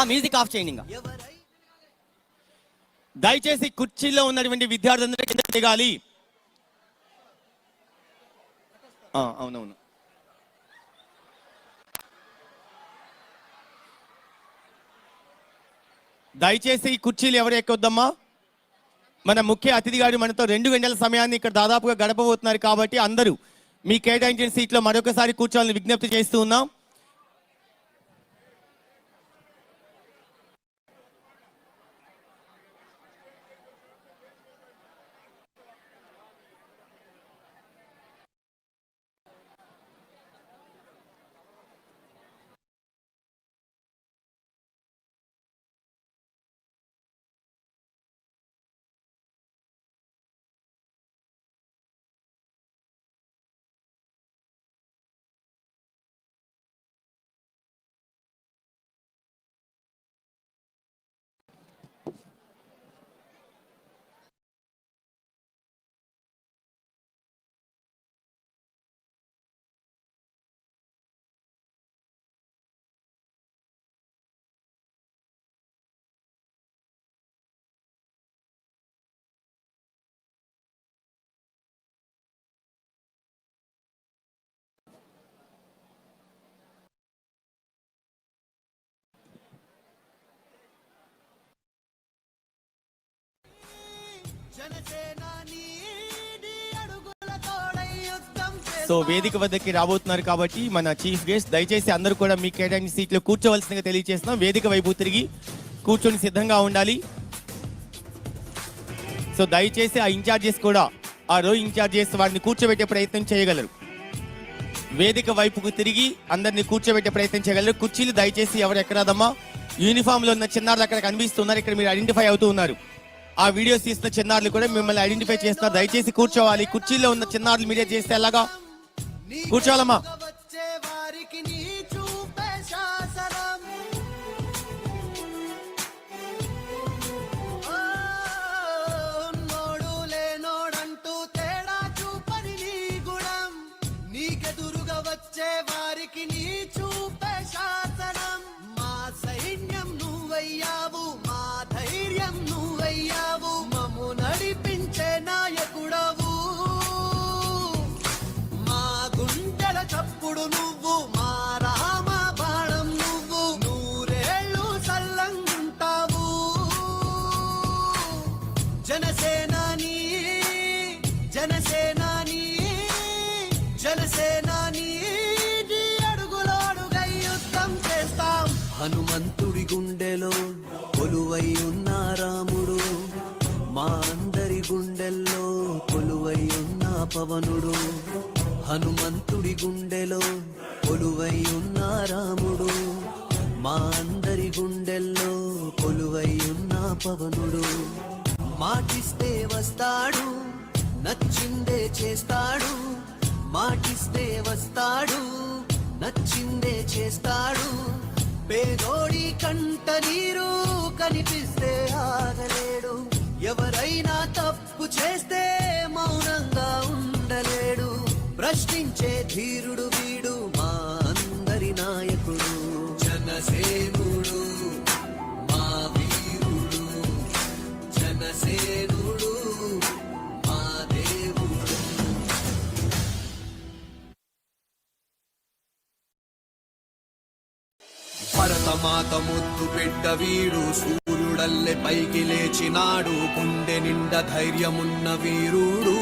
ఆ music of చేయండి ఇంకా. దయచేసి కుర్చీలో ఉన్నటువంటి విద్యార్థులందరూ కింద దిగాలి. అవునవును. దయచేసి ఈ కుర్చీలు ఎవరు ఎక్కొద్దమ్మా? మన ముఖ్య అతిథి గారు మనతో రెండు గంటల సమయాన్ని ఇక్కడ దాదాపుగా గడపబోతున్నారు కాబట్టి అందరూ మీ కేటాయించిన సీట్లో మరొకసారి కూర్చోవాలని విజ్ఞప్తి చేస్తూ ఉన్నాం. సో వేదిక వద్దకి రాబోతున్నారు కాబట్టి మన చీఫ్ గెస్ట్ దయచేసి అందరూ కూడా మీ కేటాయించిన సీట్లో కూర్చోవలసిందిగా తెలియజేస్తున్నాం. వేదిక వైపు తిరిగి కూర్చొని సిద్ధంగా ఉండాలి. సో దయచేసి ఆ ఇన్ఛార్జెస్ కూడా ఆ రో ఇన్ఛార్జెస్ వారిని కూర్చోబెట్టే ప్రయత్నం చేయగలరు. వేదిక వైపుకు తిరిగి అందరిని కూర్చోబెట్టే ప్రయత్నం చేయగలరు. కుర్చీలు దయచేసి ఎవరు ఎక్కరాదమ్మా యూనిఫామ్లో ఉన్న చిన్నారులు అక్కడ కనిపిస్తున్నారు. ఇక్కడ మీరు ఐడెంటిఫై అవుతూ ఉన్నారు. ఆ వీడియోస్ తీసిన చిన్నారులు కూడా మిమ్మల్ని ఐడెంటిఫై చేస్తున్నారు. దయచేసి కూర్చోవాలి. కుర్చీలో ఉన్న చిన్నారులు మీరే చేస్తే ఎలాగా? కూర్చోవాలమ్మా. నచ్చిందే చేస్తాడు మాటిస్తే వస్తాడు నచ్చిందే చేస్తాడు. పేదోడి కంట నీరు కనిపిస్తే ఆగలేడు ఎవరైనా తప్పు చేస్తే మౌనంగా ఉండలేడు. ప్రశ్నించే ధీరుడు వీడు మా అందరి నాయకుడు. జనసేనుడు వీడు సూర్యుడల్లె పైకి లేచినాడు. గుండె నిండ ధైర్యమున్న వీరుడు.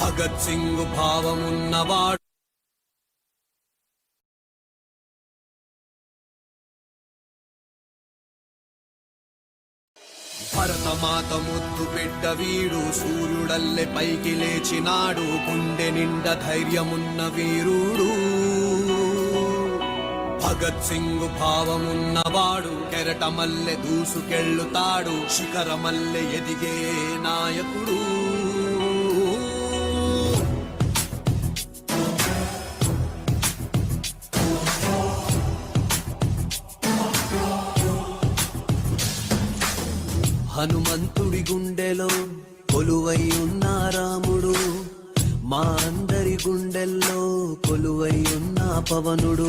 భగత్ సింగ్ భావమున్నవాడు. భరతమాత ముద్దు బిడ్డ వీడు సూర్యుడల్లె పైకి లేచినాడు. గుండె నిండ ధైర్యమున్న వీరుడు. భగత్ సింగ్ భావమున్నవాడు కెరటమల్లె దూసుకెళ్ళుతాడు శిఖరమల్లె ఎదిగే నాయకుడు. హనుమంతుడి గుండెలో కొలువై ఉన్న రాముడు మా అందరి గుండెల్లో కొలువై ఉన్న పవనుడు.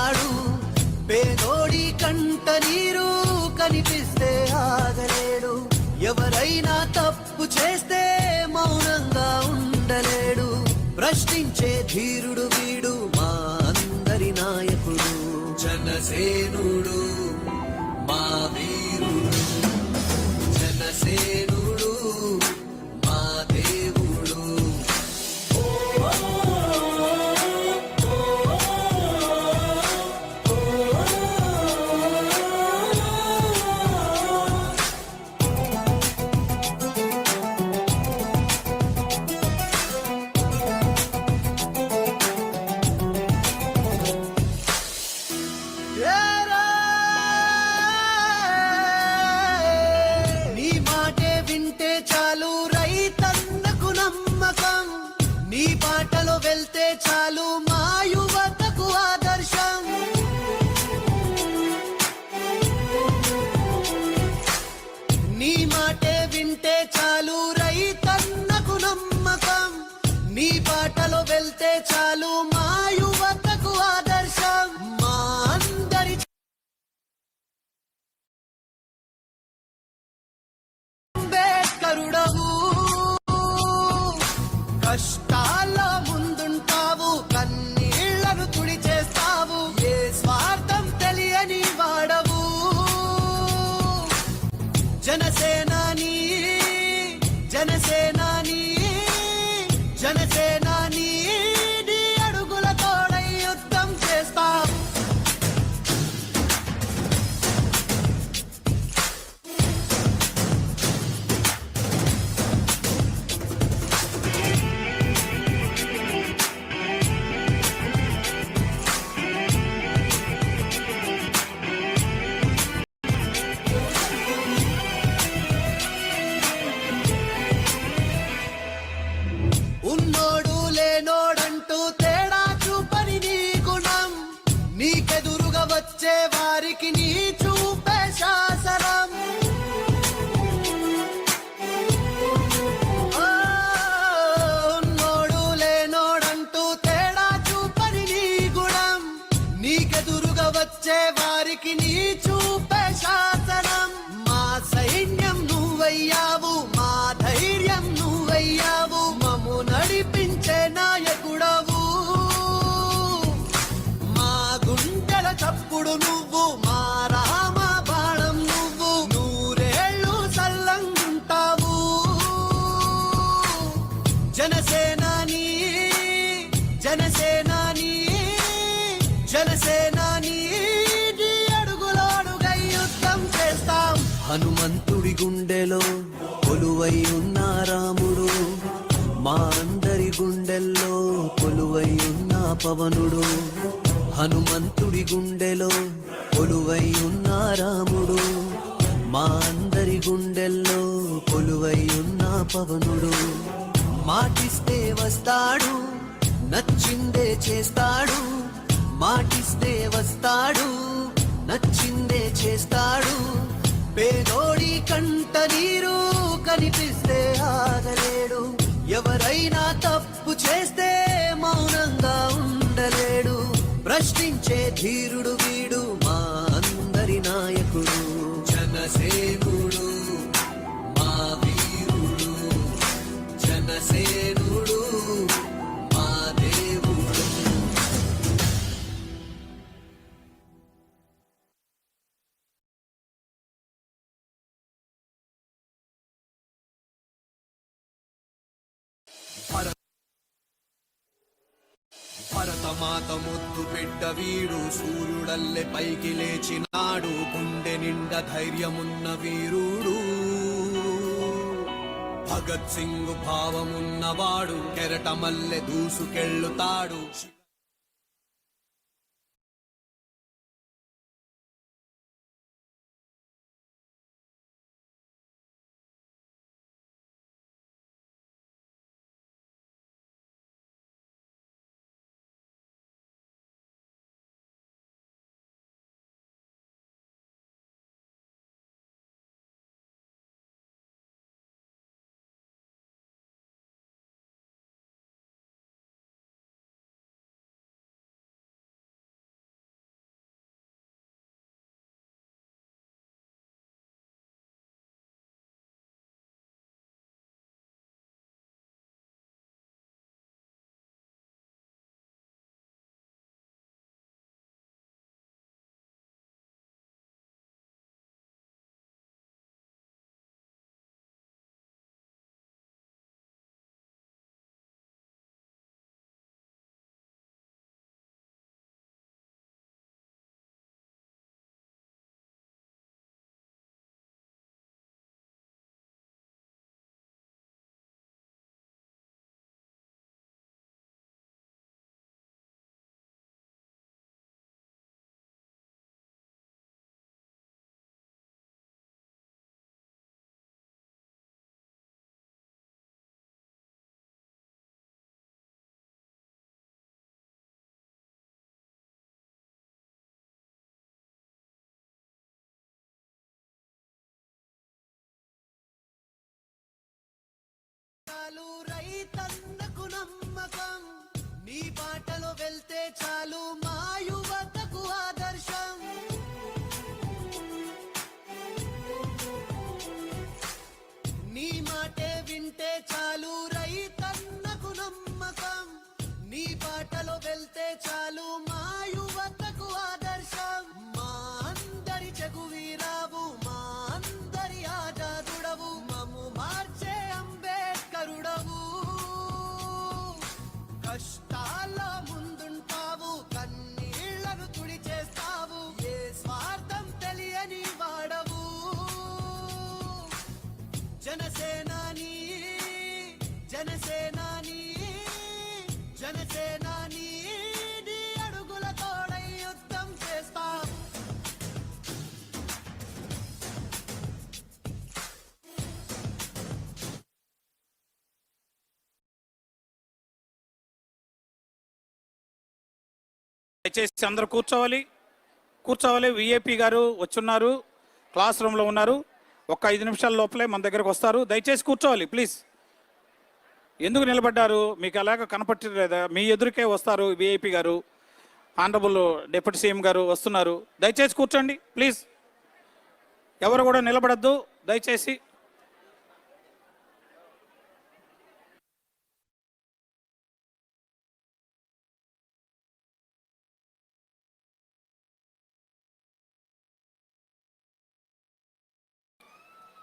ధీరుడు hush. పవనుడు హనుమంతుడి గుండెలో కొలువై ఉన్న రాముడు మా అందరి గుండెల్లో కొలువై ఉన్న పవనుడు. మాటిస్తే వస్తాడు నచ్చిందే చేస్తాడు. మాటిస్తే వస్తాడు నచ్చిందే చేస్తాడు. పేదోడి కంట నీరు కనిపిస్తే ఆగలేడు. ఎవరైనా తప్పు చేస్తే మౌనంగా ఉండలేడు ప్రశ్నించే ధీరుడు వీడు మా అందరి నాయకుడు. జనసేన మాత ముద్దు బిడ్డ వీడు. సూర్యుడల్లె పైకి లేచినాడు గుండె నిండా ధైర్యమున్న వీరుడు. భగత్ సింగ్ భావమున్నవాడు. కెరటమల్లె దూసుకెళ్ళుతాడు. వెళ్తే చాలు మా యువతకు ఆదర్శం. నీ మాటే వింటే చాలు రైతన్నకు నమ్మకం. నీ బాటలో వెళ్తే చాలు మా దయచేసి అందరూ కూర్చోవాలి. కూర్చోవాలి. విఏపీ గారు వచ్చున్నారు. క్లాస్ రూమ్లో ఉన్నారు. ఒక ఐదు నిమిషాల లోపలే మన దగ్గరకు వస్తారు. దయచేసి కూర్చోవాలి ప్లీజ్ ఎందుకు నిలబడ్డారు? మీకు ఎలాగ కనపట్టలేదా? మీ ఎదురుకే వస్తారు విఐపి గారు. ఆనరబుల్ డిప్యూటీ సీఎం గారు వస్తున్నారు. దయచేసి కూర్చోండి ప్లీజ్ ఎవరు కూడా నిలబడద్దు. దయచేసి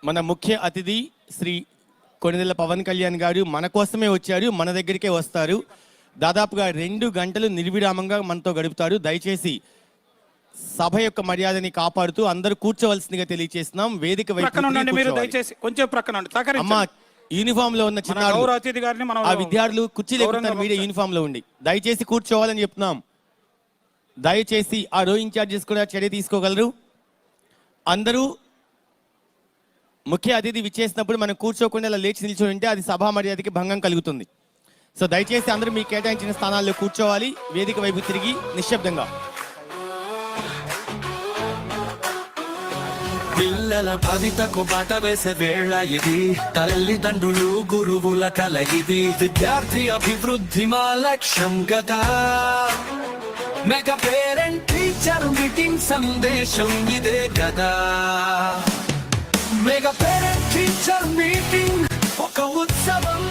మన ముఖ్య అతిథి శ్రీ కొనిదెల పవన్ కళ్యాణ్ గారు మన కోసమే వచ్చారు మన దగ్గరికే వస్తారు. దాదాపుగా రెండు గంటలు నిర్విరామంగా మనతో గడుపుతారు. దయచేసి సభ యొక్క మర్యాదని కాపాడుతూ అందరూ కూర్చోవలసిందిగా తెలియజేస్తున్నాం వేదిక వైపు ఉండండి మీరు కూర్చోవాలి. దయచేసి. కొంచెం అమ్మా సహకరించండి. యూనిఫామ్లో ఉన్న మన చిన్నారులు. గౌరవ అతిథి గారిని మనం ఆ విద్యార్థులు కుర్చీలు గౌరవంగా ఎక్కుతారు మీడియా. యూనిఫామ్లో ఉండి. దయచేసి కూర్చోవాలని చెప్తున్నాం. దయచేసి ఆ రో ఇన్ఛార్జెస్ కూడా చర్య తీసుకోగలరు. అందరూ ముఖ్య అతిథి విచ్చేసినప్పుడు మనం కూర్చోకుండా ఇలా లేచి నిల్చొని ఉంటే అది సభా మర్యాదకి భంగం కలుగుతుంది. సో దయచేసి అందరూ మీకు కేటాయించిన స్థానాల్లో కూర్చోవాలి. వేదిక వైపు తిరిగి నిశ్శబ్దంగా. పిల్లల భవితకు బాట వేసే వేళ ఇది. తల్లిదండ్రులు గురువుల కల ఇది. విద్యార్థి అభివృద్ధి మా లక్ష్యం కదా. మెగా పేరెంట్ టీచర్ మీటింగ్ సందేశం ఇదే కదా. మెగా పేరెంట్ టీచర్ మీటింగ్ ఒక ఉత్సవం.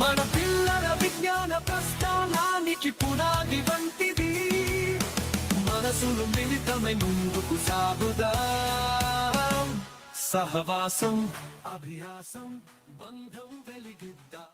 మన పిల్లల విజ్ఞాన ప్రస్థానానికి పునాది వంటిది. మనసులు మిళితమై ముందుకు సాగుదా. సహవాసం అభ్యాసం బంధం వెలిగిద్దా.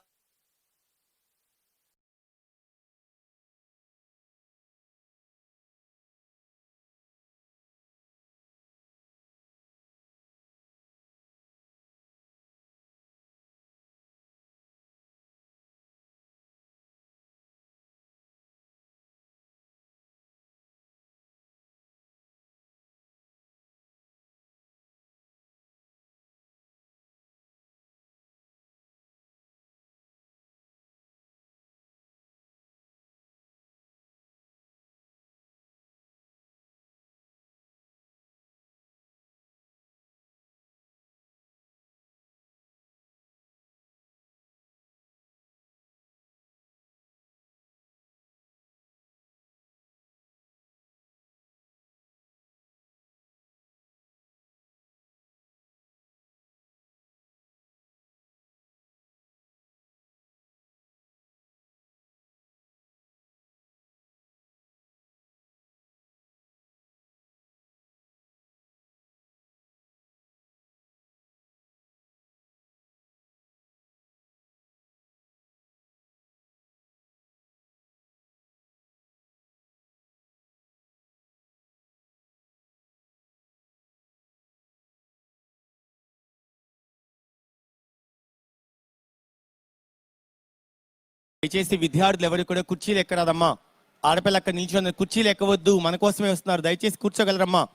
దయచేసి విద్యార్థులు ఎవరు కూడా కుర్చీలు ఎక్కరాదమ్మా. ఆడపిల్ల అక్కడ నిల్చొని కుర్చీలు ఎక్కవద్దు. మన కోసమే వస్తున్నారు. దయచేసి కూర్చోగలరమ్మా.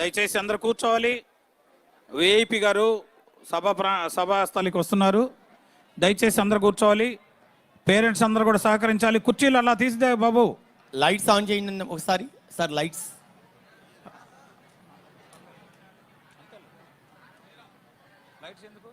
దయచేసి అందరూ కూర్చోవాలి. విఐపి గారు సభ ప్రా సభా స్థలికి వస్తున్నారు. దయచేసి అందరు కూర్చోవాలి. పేరెంట్స్ అందరు కూడా సహకరించాలి. కుర్చీలు అలా తీసిదే బాబు. లైట్స్ ఆన్ చేయండి ఒకసారి. సార్ లైట్స్ లైట్స్ ఎందుకు?